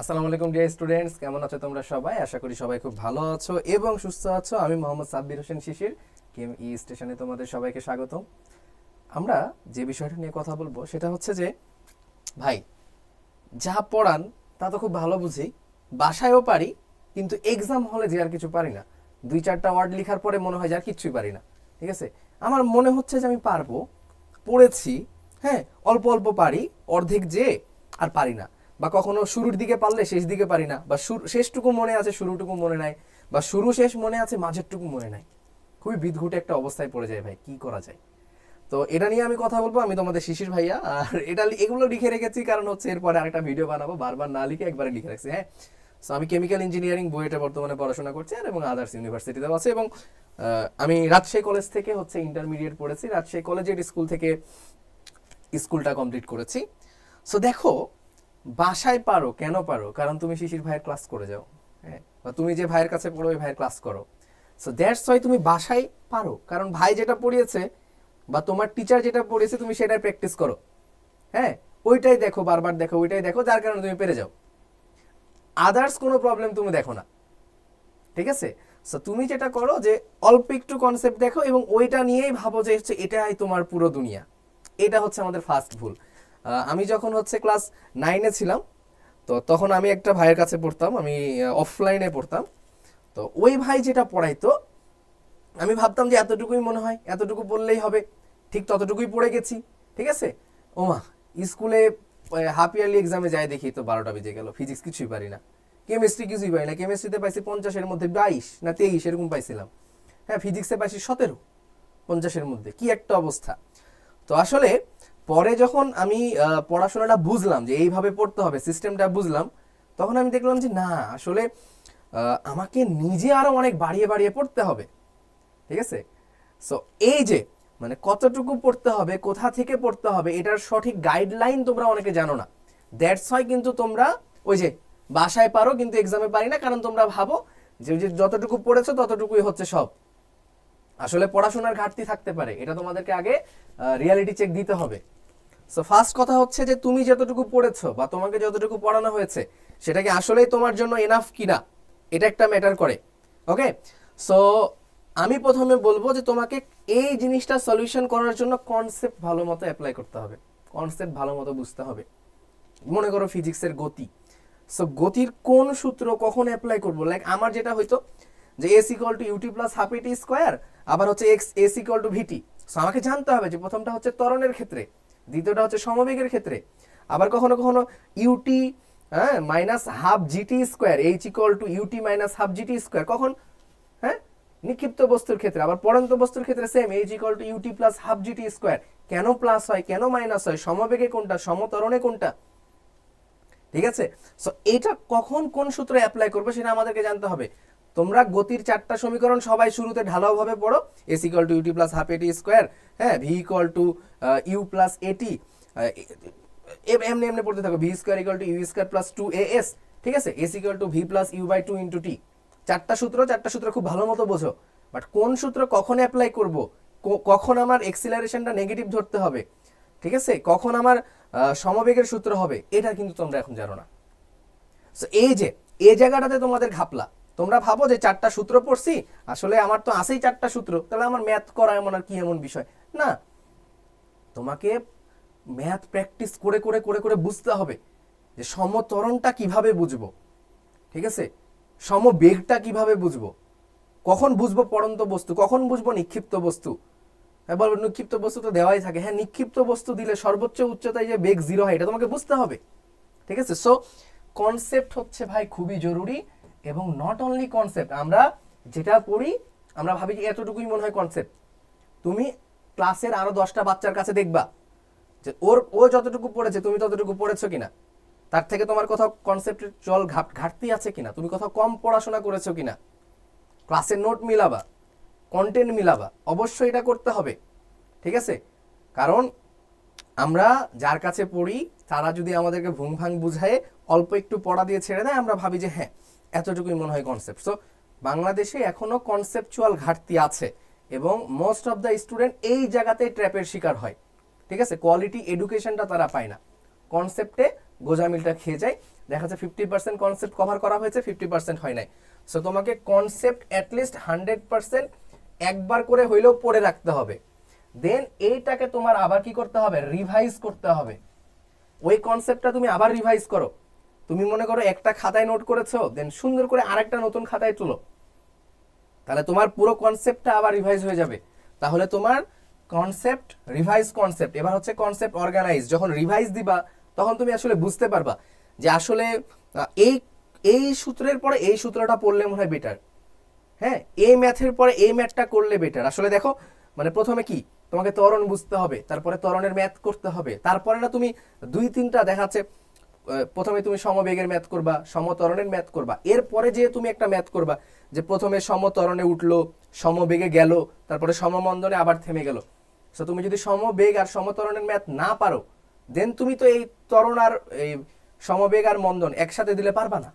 আসসালামু আলাইকুম dear students কেমন আছো তোমরা সবাই? আশা করি সবাই খুব ভালো আছো এবং সুস্থ আছো। আমি মোহাম্মদ সাব্বির হোসেন শিশির কেম ই স্টেশনে তোমাদের সবাইকে স্বাগতম। আমরা যে বিষয়টা নিয়ে কথা বলব, সেটা হচ্ছে যে, ভাই, যা পড়ান, তা তো খুব ভালো বুঝি। বাসায়ও পারি, কিন্তু এক্সাম হলে যে আর কিছু পারি না। দুই চারটা ওয়ার্ড লেখার পরে মনে হয় যে আর কিচ্ছুই পারি না। ঠিক আছে? আমার মনে হচ্ছে যে আমি পারব, পড়েছি হ্যাঁ অল্প অল্প পারি, অর্ধেক যে আর পারি না। বা কখনো শুরুর দিকে পারলে শেষ দিকে পারি না, বা শেষটুকু মনে আছে, শুরুটুকু মনে নাই, বা শুরু শেষ মনে আছে, মাঝেরটুকু মনে নাই। খুবই বিদঘুটে একটা অবস্থায় পড়ে যায় ভাই, কি করা যায়? তো এটা নিয়ে আমি কথা বলব, আমি তোমাদের শিশির ভাইয়া, আর এটা এগুলো লিখে রেখেছি, কারণ হচ্ছে এরপরে আরেকটা ভিডিও বানাবো, বারবার না লিখে একবারে লিখে রাখছি হ্যাঁ? সো আমি কেমিক্যাল ইঞ্জিনিয়ারিং বইটা বর্তমানে পড়াশোনা করছি, আর এবং আদার্স ইউনিভার্সিটিতেও আছে, এবং আমি রাজশাহী কলেজ থেকে হচ্ছে ইন্টারমিডিয়েট পড়েছি, রাজশাহী কলেজের স্কুল থেকে স্কুলটা কমপ্লিট করেছি। সো দেখো বাসায় পারো, কেন পারো? কারণ তুমি শিশির ভাইয়ের ক্লাস করে যাও। হ্যাঁ বা তুমি যে ভাইয়ের কাছে পড়ো, ওই ভাইয়ের ক্লাস করো। সো দ্যাটস ওয়াই তুমি বাসায় পারো। কারণ ভাই যেটা পড়িয়েছে, বা তোমার টিচার যেটা পড়িয়েছে, তুমি সেটাই প্র্যাকটিস করো। হ্যাঁ ওইটাই দেখো, বারবার দেখো, ওইটাই দেখো, যার কারণে তুমি পেরে যাও। আদার্স কোনো প্রবলেম তুমি দেখো না। ঠিক আছে? সো তুমি যেটা করো যে, অল্প একটু কনসেপ্ট দেখো এবং ওইটা নিয়েই ভাবো যে, হচ্ছে এটাই তোমার পুরো দুনিয়া। এটা হচ্ছে আমাদের ফার্স্ট ভুল। আমি যখন হচ্ছে ক্লাস নাইনে ছিলাম, তো তখন আমি একটা ভাইয়ের কাছে পড়তাম, আমি অফলাইনে পড়তাম। তো ওই ভাই যেটা পড়াইতো, আমি ভাবতাম যে এতটুকুই মনে হয়, এতটুকু পড়লেই হবে। ঠিক ততটুকুই পড়ে গেছি, ঠিক আছে? ওমা, স্কুলে হাফ ইয়ারলি এক্সামে যাই দেখি তো বারোটা বেজে গেল ফিজিক্স কিছুই পারি না। কেমিস্ট্রি কিছুই পারি না কেমিস্ট্রিতে পাইছি পঞ্চাশের মধ্যে বাইশ না তেইশ, এরকম পাইছিলাম। হ্যাঁ ফিজিক্সে পাইছি সতেরো, পঞ্চাশের মধ্যে, কি একটা অবস্থা। তো আসলে পরে যখন আমি পড়াশোনাটা বুঝলাম যে এইভাবে পড়তে হবে সিস্টেমটা বুঝলাম, তখন আমি দেখলাম যে না, আসলে আমাকে নিজে আরও অনেক বাড়িয়ে বাড়িয়ে পড়তে হবে। ঠিক আছে? সো এই যে মানে কতটুকু পড়তে হবে, কোথা থেকে পড়তে হবে, এটার সঠিক গাইডলাইন তোমরা অনেকে জানো না। দ্যাটস হয় কিন্তু তোমরা, ওই যে, বাসায় পারো কিন্তু এক্সামে পারি না, কারণ তোমরা ভাবো যে ওই যে যতটুকু পড়েছো, ততটুকুই হচ্ছে সব। আসলে পড়াশোনার ঘাটতি থাকতে পারে, এটা তোমাদেরকে আগে রিয়ালিটি চেক দিতে হবে। সো ফার্স্ট কথা হচ্ছে যে তুমি যতটুকু পড়েছো বা তোমাকে যতটুকু পড়ানো হয়েছে, সেটা কি আসলেই তোমার জন্য এনাফ কিনা? এটা একটা ম্যাটার করে ওকে সো আমি প্রথমে বলব যে তোমাকে এই জিনিসটা সলিউশন করার জন্য কনসেপ্ট ভালো মতো অ্যাপ্লাই করতে হবে। কনসেপ্ট ভালো মতো বুঝতে হবে। মনে করো ফিজিক্সের গতি। সো গতির কোন সূত্র কখন অ্যাপ্লাই করব? লাইক আমার যেটা হইতো যে S equal to U T plus half E T square আবার হচ্ছে X S equal to V T so আমাকে জানতে হবে যে প্রথমটা হচ্ছে ত্বরণের ক্ষেত্রে। দ্বিতীয়টা হচ্ছে সমবেগের ক্ষেত্রে। আবার কখনো কখনো ইউটি হ্যাঁ minus half G T square H equal to U T minus half G T square কখন? হ্যাঁ নিক্ষিপ্ত বস্তুর ক্ষেত্রে। আবার পড়ন্ত বস্তুর ক্ষেত্রে same H equal to U T plus half G T square কেন প্লাস হয়, কেন মাইনাস হয়, সমবেগে কোনটা, সমতরণে কোনটা? ঠিক আছে? সো এটা কখন কোন সূত্রে অ্যাপ্লাই করবে সেটা আমাদেরকে জানতে হবে। তোমরা গতির চারটা সমীকরণ সবাই শুরুতে ঢালাওভাবে পড়ো S equal to U T plus half A T square হ্যাঁ V equal to U plus A T এমনি এমনি পড়তে থাকো V square equal to U square plus two A S ঠিক আছে? S equal to V plus U by two into T চারটা সূত্র চারটা সূত্র খুব ভালো মতো বোঝো বাট কোন সূত্র কখন অ্যাপ্লাই করব? কখন আমার এক্সিলারেশনটা নেগেটিভ ধরতে হবে? ঠিক আছে? কখন আমার সমবেগের সূত্র হবে? এটা কিন্তু তোমরা এখন জানো না। So, এই যে এই জায়গাটাতে তোমাদের ঘাপলা। তোমরা ভাবো যে চারটা সূত্র পড়ছি, আসলে আমার তো আসেই চারটা সূত্র, তাহলে আমার ম্যাথ করা এমন আর কি এমন বিষয়? না, তোমাকে ম্যাথ প্র্যাকটিস করে করে করে করে বুঝতে হবে যে সমতরণটা কীভাবে বুঝব, ঠিক আছে? সমবেগটা কীভাবে বুঝব? কখন বুঝব পড়ন্ত বস্তু, কখন বুঝব নিক্ষিপ্ত বস্তু? হ্যাঁ বলব নিক্ষিপ্ত বস্তু তো দেওয়াই থাকে। হ্যাঁ নিক্ষিপ্ত বস্তু দিলে সর্বোচ্চ উচ্চতায় যে বেগ জিরো হয়, এটা তোমাকে বুঝতে হবে, ঠিক আছে? সো কনসেপ্ট হচ্ছে ভাই খুবই জরুরি। এবং নট অনলি কনসেপ্ট আমরা যেটা পড়ি, আমরা ভাবি যে এতটুকুই মনে হয় কনসেপ্ট তুমি ক্লাসের আরও দশটা বাচ্চার কাছে দেখবা যে ওর, ও যতটুকু পড়েছে, তুমি ততটুকু পড়েছো কিনা। তার থেকে তোমার কোথাও কনসেপ্টের জল ঘাট- ঘাটতি আছে কিনা? তুমি কোথাও কম পড়াশোনা করেছ কিনা? ক্লাসের নোট মিলাবা কন্টেন্ট মিলাবা, অবশ্যই এটা করতে হবে, ঠিক আছে? কারণ আমরা যার কাছে পড়ি, তারা যদি আমাদেরকে ভুং ভাং বুঝায়, অল্প একটু পড়া দিয়ে ছেড়ে দেয়, আমরা ভাবি যে হ্যাঁ এতটুকুই মনে হয় কনসেপ্ট সো বাংলাদেশে এখনও কনসেপচুয়াল ঘাটতি আছে এবং মোস্ট অফ দ্য স্টুডেন্ট এই জায়গাতে ট্র্যাপের শিকার হয়। ঠিক আছে? কোয়ালিটি এডুকেশনটা তারা পায় না। কনসেপ্টে গোজামিলটা খেয়ে যায়। দেখা যাচ্ছে ফিফটি পার্সেন্ট কনসেপ্ট কভার করা হয়েছে ফিফটি পার্সেন্ট হয় নাই। সো তোমাকে কনসেপ্ট অ্যাটলিস্ট হান্ড্রেড পার্সেন্ট একবার করে হইলেও পড়ে রাখতে হবে। দেন এইটাকে তোমার আবার কি করতে হবে? রিভাইজ করতে হবে। ওই কনসেপ্টটা তুমি আবার রিভাইজ করো। তুমি মনে করো একটা খাতায় নোট করেছ দেন সুন্দর করে আরেকটা নতুন খাতায় তুলো। তাহলে তোমার পুরো কনসেপ্টটা আবার রিভাইজ হয়ে যাবে। তাহলে তোমার কনসেপ্ট রিভাইজ কনসেপ্ট এবার হচ্ছে কনসেপ্ট অর্গানাইজ যখন রিভাইজ দিবা, তখন তুমি আসলে বুঝতে পারবা যে আসলে এই এই সূত্রের পরে এই সূত্রটা পড়লে মনে হয় বেটার হ্যাঁ এই ম্যাথের পরে এই ম্যাথটা করলে বেটার আসলে দেখো মানে প্রথমে কি? তোমাকে ত্বরণ বুঝতে হবে, তারপরে ত্বরণের ম্যাথ করতে হবে। তারপরে না তুমি দুই তিনটা দেখাচ্ছে প্রথমে তুমি সমবেগের ম্যাথ করবা, সমতরণের ম্যাথ করবা। এরপরে যে তুমি একটা ম্যাথ করবা, যে প্রথমে সমতরণে উঠল, সমবেগে গেল, তারপরে সমমন্দনে আবার থেমে গেল। সো তুমি যদি সমবেগ আর সমতরণের ম্যাথ না পারো দেন তুমি তো এই তরণ আর এই সমবেগ আর মন্দন একসাথে দিলে পারবা না।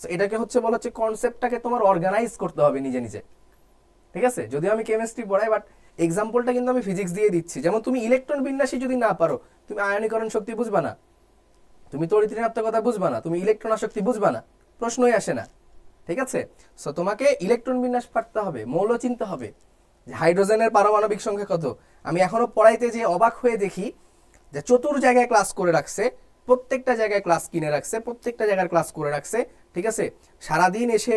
So, এটাকে হচ্ছে বলা হচ্ছে কনসেপ্টটাকে তোমার অর্গানাইজ করতে হবে নিজে নিজে। ঠিক আছে? যদিও আমি কেমিস্ট্রি পড়াই বাট এক্সাম্পলটা কিন্তু আমি ফিজিক্স দিয়ে দিচ্ছি। যেমন তুমি ইলেকট্রন বিন্যাসী যদি না পারো, তুমি আয়নীকরণ শক্তি বুঝবা না। তুমি তড়িৎ ঋণাত্মকতা বুঝবা না, তুমি ইলেকট্রন আসক্তি বুঝবা না, প্রশ্নই আসে না, ঠিক আছে? সো তোমাকে ইলেকট্রন বিন্যাস পারতে হবে, মৌল চিনতে হবে যে হাইড্রোজেনের পারমাণবিক সংখ্যা কত। আমি এখনও পড়াইতে যে অবাক হয়ে দেখি যে চতুর জায়গায় ক্লাস করে রাখছে, প্রত্যেকটা জায়গায় ক্লাস কিনে রাখছে, প্রত্যেকটা জায়গার ক্লাস করে রাখছে, ঠিক আছে? সারাদিন এসে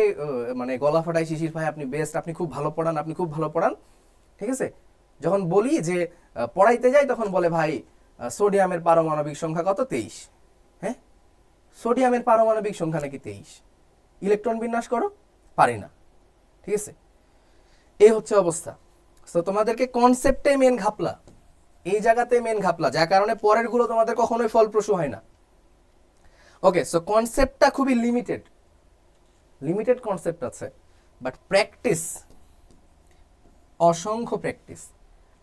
মানে গলা ফাটাই শিশির ভাই, আপনি বেস্ট আপনি খুব ভালো পড়ান, আপনি খুব ভালো পড়ান, ঠিক আছে? যখন বলি যে পড়াইতে যাই, তখন বলে ভাই সোডিয়ামের পারমাণবিক সংখ্যা কত? তেইশ। সোডিয়ামের পারমাণবিক সংখ্যা নাকি তেইশ? ইলেকট্রন বিন্যাস করো? পারি না। ঠিক আছে? এই হচ্ছে অবস্থা। তো তোমাদেরকে কনসেপ্টে মেন ঘাপলা। এই জায়গাতে মেন ঘাপলা, যার কারণে পরেরগুলো তোমাদের কখনোই ফলপ্রসূ হয় না। ওকে সো কনসেপ্টটা খুবই লিমিটেড লিমিটেড কনসেপ্ট আছে। বাট প্র্যাকটিস অসংখ্য প্র্যাকটিস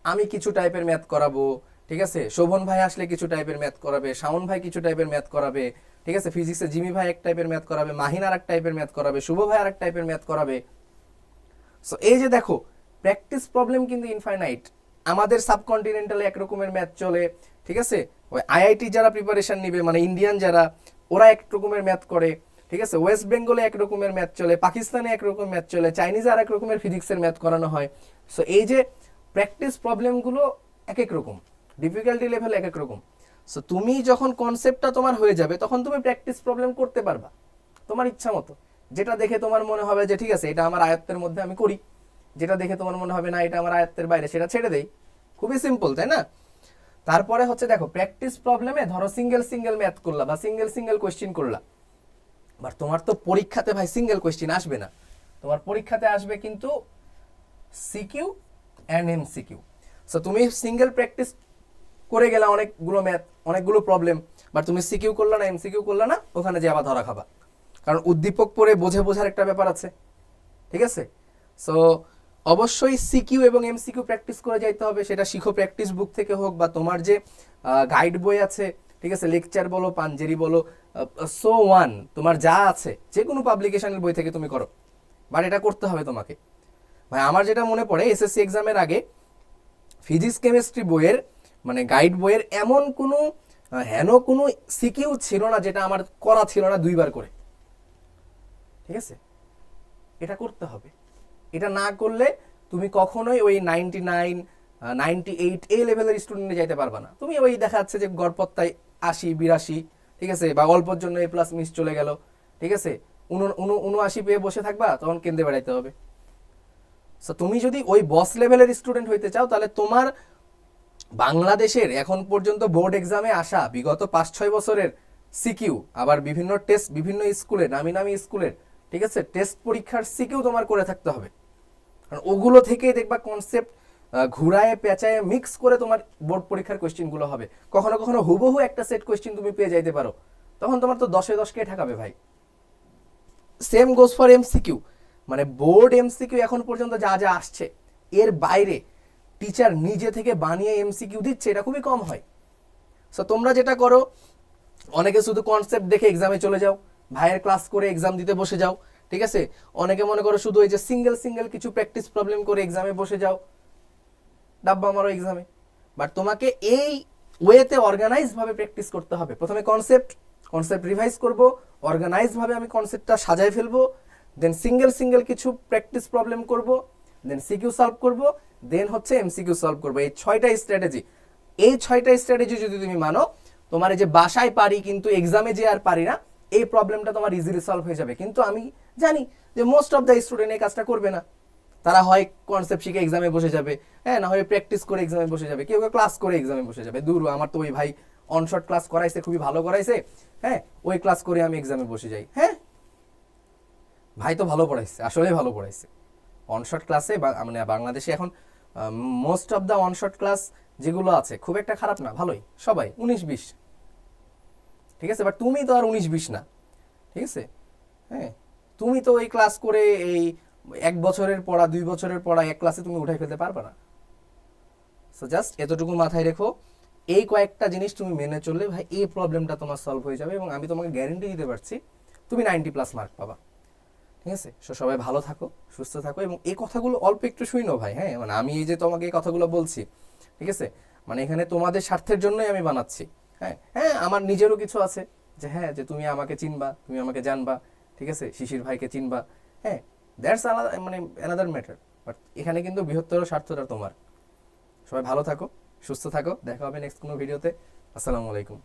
আমি কিছু টাইপের ম্যাথ করাবো ঠিক আছে? শোভন ভাই আসলে কিছু টাইপের ম্যাথ করাবে, শাওন ভাই কিছু টাইপের ম্যাথ করাবে, ঠিক আছে? ফিজিক্সে জিমি ভাই এক টাইপের ম্যাথ করাবে, মাহিন আর এক টাইপের ম্যাথ করাবে, শুভ ভাই আর এক টাইপের ম্যাথ করাবে। সো এই যে দেখো প্র্যাকটিস প্রবলেম কিন্তু ইনফাইনাইট আমাদের সাবকন্টিনেন্টালে এক রকমের ম্যাথ চলে, ঠিক আছে? ওই আইআইটি যারা প্রিপারেশন নিবে মানে ইন্ডিয়ান যারা, ওরা এক রকমের ম্যাথ করে, ঠিক আছে? ওয়েস্ট বেঙ্গলে এক রকমের ম্যাথ চলে পাকিস্তানে এক রকম ম্যাথ চলে চাইনিজে আর এক রকমের ফিজিক্সের ম্যাথ করানো হয়। সো এই যে প্র্যাকটিস প্রবলেমগুলো এক এক রকম। ডিফিকাল্টি লেভেল এক এক রকম। সো তুমি যখন কনসেপ্টটা তোমার হয়ে যাবে, তখন তুমি প্র্যাকটিস প্রবলেম করতে পারবা। তোমার ইচ্ছা মতো। যেটা দেখে তোমার মনে হবে যে, ঠিক আছে, এটা আমার আয়ত্তের মধ্যে আমি করি। যেটা দেখে তোমার মনে হবে, না, এটা আমার আয়ত্তের বাইরে, সেটা ছেড়ে দেই। খুবই সিম্পল তাই না? তারপরে হচ্ছে দেখো প্র্যাকটিস প্রবলেমে ধরো সিঙ্গেল সিঙ্গেল ম্যাথ করলা বা সিঙ্গেল সিঙ্গেল কোয়েশ্চেন করলা। বাট তোমার তো পরীক্ষাতে ভাই সিঙ্গেল কোয়েশ্চেন আসবে না। তোমার পরীক্ষাতে আসবে কিন্তু CQ and M CQ so তুমি সিঙ্গেল প্র্যাকটিস করে গেলা অনেকগুলো ম্যাথ অনেকগুলো প্রবলেম বাট তুমি সিকিউ করলা না এমসিকিউ করলা না, ওখানে যে আবার ধরা খাবা। কারণ উদ্দীপক পরে বোঝে বোঝার একটা ব্যাপার আছে। ঠিক আছে? সো অবশ্যই সিকিউ এবং এমসিকিউ প্র্যাকটিস করে যাইতে হবে, সেটা শিখো প্র্যাকটিস বুক থেকে হোক বা তোমার যে গাইড বই আছে, ঠিক আছে? লেকচার বলো, পাঞ্জেরি বলো সো ওয়ান তোমার যা আছে যে কোনো পাবলিকেশনের বই থেকে তুমি করো। বাট এটা করতে হবে তোমাকে। ভাই, আমার যেটা মনে পড়ে এসএসসি এক্সামের আগে ফিজিক্স কেমিস্ট্রি বইয়ের মানে গাইড বইয়ের এমন কোনো হেন কোনো সিকিউ ছিল না যেটা আমার করা ছিল না দুইবার করে। ঠিক আছে? এটা করতে হবে। এটা না করলে তুমি কখনোই ওই নাইনটি নাইন নাইনটি এইট এই লেভেলের স্টুডেন্টে যাইতে পারবা না। তুমি ওই দেখা যাচ্ছে যে গড়পত্তায় আশি, বিরাশি, ঠিক আছে? বা অল্পর জন্য এ প্লাস মিস চলে গেল। ঠিক আছে? উনু উনু, উনআশি পেয়ে বসে থাকবা, তখন কেন্দ্রে বেড়াইতে হবে। সো তুমি যদি ওই বস লেভেলের স্টুডেন্ট হইতে চাও, তাহলে তোমার বাংলাদেশের এখন পর্যন্ত বোর্ড এক্সামে আসা বিগত পাঁচ ছয় বছরের সিকিউ, আবার বিভিন্ন টেস্ট, বিভিন্ন স্কুলে নামি নামি স্কুলের, ঠিক আছে, টেস্ট পরীক্ষার সিকিউ তোমার করে থাকতে হবে। কারণ ওগুলো থেকেই দেখবা কনসেপ্ট ঘুরায়, পেঁচায় মিক্স করে তোমার বোর্ড পরীক্ষার কোয়েশ্চেনগুলো হবে। কখনো কখনো হুবহু একটা সেট কোয়েশ্চেন তুমি পেয়ে যাইতে পারো। তখন তোমার তো দশে দশকে ঠেকাবে ভাই। সেম গোস ফর এমসিকিউ মানে বোর্ড এমসিকিউ এখন পর্যন্ত যা যা আসছে, এর বাইরে টিচার নিজে থেকে বানিয়ে এমসিকিউ দিচ্ছে, এটা খুবই কম হয়। সো তোমরা যেটা করো, অনেকে শুধু কনসেপ্ট দেখে এক্সামে চলে যাও, ভাইয়ের ক্লাস করে এক্সাম দিতে বসে যাও, ঠিক আছে? অনেকে মনে করো শুধু এই যে সিঙ্গেল সিঙ্গেল কিছু প্র্যাকটিস প্রবলেম করে এক্সামে বসে যাও, ডাব্বা মারো এক্সামে বাট তোমাকে এই ওয়েতে অর্গানাইজ ভাবে প্র্যাকটিস করতে হবে। প্রথমে কনসেপ্ট কনসেপ্ট রিভাইজ করব অর্গানাইজ ভাবে আমি কনসেপ্টটা সাজায় ফেলব দেন সিঙ্গেল সিঙ্গেল কিছু প্র্যাকটিস প্রবলেম করব দেন সিকিউ সলভ করব দেন হচ্ছে এমসিকিউ সলভ করব। এই ছয়টা স্ট্র্যাটেজি এই ছয়টা স্ট্র্যাটেজি যদি তুমি মানো, তোমার এই যে বাসায় পারি, কিন্তু এক্সামে যে আর পারি না, এই প্রবলেমটা তোমার ইজিলি সলভ হয়ে যাবে। কিন্তু আমি জানি যে মোস্ট অফ দ্য স্টুডেন্ট এই কাজটা করবে না। তারা হয় কনসেপ্ট শিখে এক্সামে বসে যাবে। হ্যাঁ না হয় প্র্যাকটিস করে এক্সামে বসে যাবে। কেউ কেউ ক্লাস করে এক্সামে বসে যাবে। দূর, আমার তো ওই ভাই অনশট ক্লাস করাইছে, খুবই ভালো করাইছে। হ্যাঁ ওই ক্লাস করে আমি এক্সামে বসে যাই। হ্যাঁ ভাই তো ভালো পড়াইছে আসলে ভালো পড়াইছে। অনশট ক্লাসে মানে বাংলাদেশে এখন most of the one shot class যেগুলো আছে, খুব একটা খারাপ না, ভালোই, সবাই, উনিশ বিশ। ঠিক আছে? বাট তুমি তো আর উনিশ বিশ না। ঠিক আছে? হ্যাঁ তুমি তো এই ক্লাস করে এই এক বছরের পড়া, দুই বছরের পড়া, এক ক্লাসে তুমি উঠাই ফেলতে পারবে না। সো জাস্ট এতটুকু মাথায় রেখো, এই কয়েকটা জিনিস তুমি মেনে চললে ভাই, এই প্রবলেমটা তোমার সলভ হয়ে যাবে এবং আমি তোমাকে গ্যারেন্টি দিতে পারছি, তুমি নাইনটি প্লাস মার্ক পাবা। ঠিক আছে? সো সবাই ভালো থাকো, সুস্থ থাকো এবং এই কথাগুলো অল্প একটু শুইনো ভাই হ্যাঁ? মানে আমি এই যে তোমাকে এই কথাগুলো বলছি, ঠিক আছে? মানে এখানে তোমাদের স্বার্থের জন্যই আমি বানাচ্ছি হ্যাঁ? হ্যাঁ আমার নিজেরও কিছু আছে যে হ্যাঁ যে তুমি আমাকে চিনবা, তুমি আমাকে জানবা, ঠিক আছে? শিশির ভাইকে চিনবা হ্যাঁ? দ্যাটস আলাদা মানে অ্যানাদার ম্যাটার বাট এখানে কিন্তু বৃহত্তর স্বার্থটা তোমার। সবাই ভালো থাকো, সুস্থ থাকো, দেখা হবে নেক্সট কোনো ভিডিওতে আসসালামু আলাইকুম।